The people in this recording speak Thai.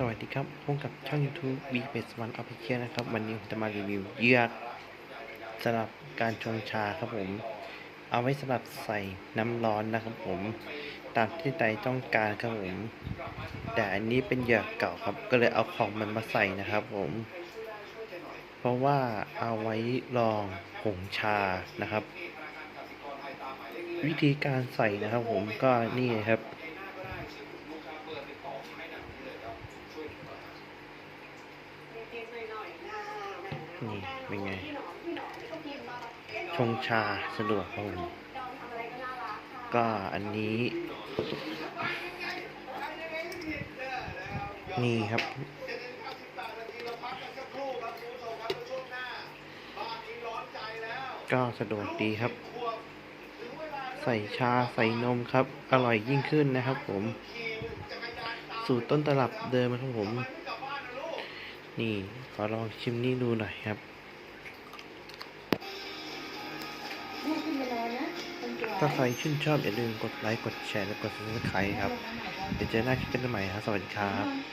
สวัสดีครับพบกับช่อง YouTube b เ s 1 Official นะครับ วันนี้ผมจะมารีวิวเหยือกสำหรับการชงชาครับผม เอาไว้สำหรับใส่น้ำร้อนนะครับผม ตามที่ใจต้องการครับผม แต่อันนี้เป็นเหยือกเก่าครับ ก็เลยเอาของมันมาใส่นะครับผม เพราะว่าเอาไว้รองผงชานะครับ วิธีการใส่นะครับผมก็นี่ครับ นี่เป็นไง ชงชาสะดวกครับผมก็อันนี้ นี่ครับก็สะดวกดีครับ ใส่ชาใส่นมครับ อร่อยยิ่งขึ้นนะครับผม สูตรต้นตลับเดิมครับผม นี่ขอลองชิมนี่ดูหน่อยครับถ้าใครชื่นชอบอย่าลืมกดไลค์ กดแชร์ และกด subscribe ครับ เดี๋ยวเจอหน้าคลิปกันใหม่ครับ สวัสดีครับ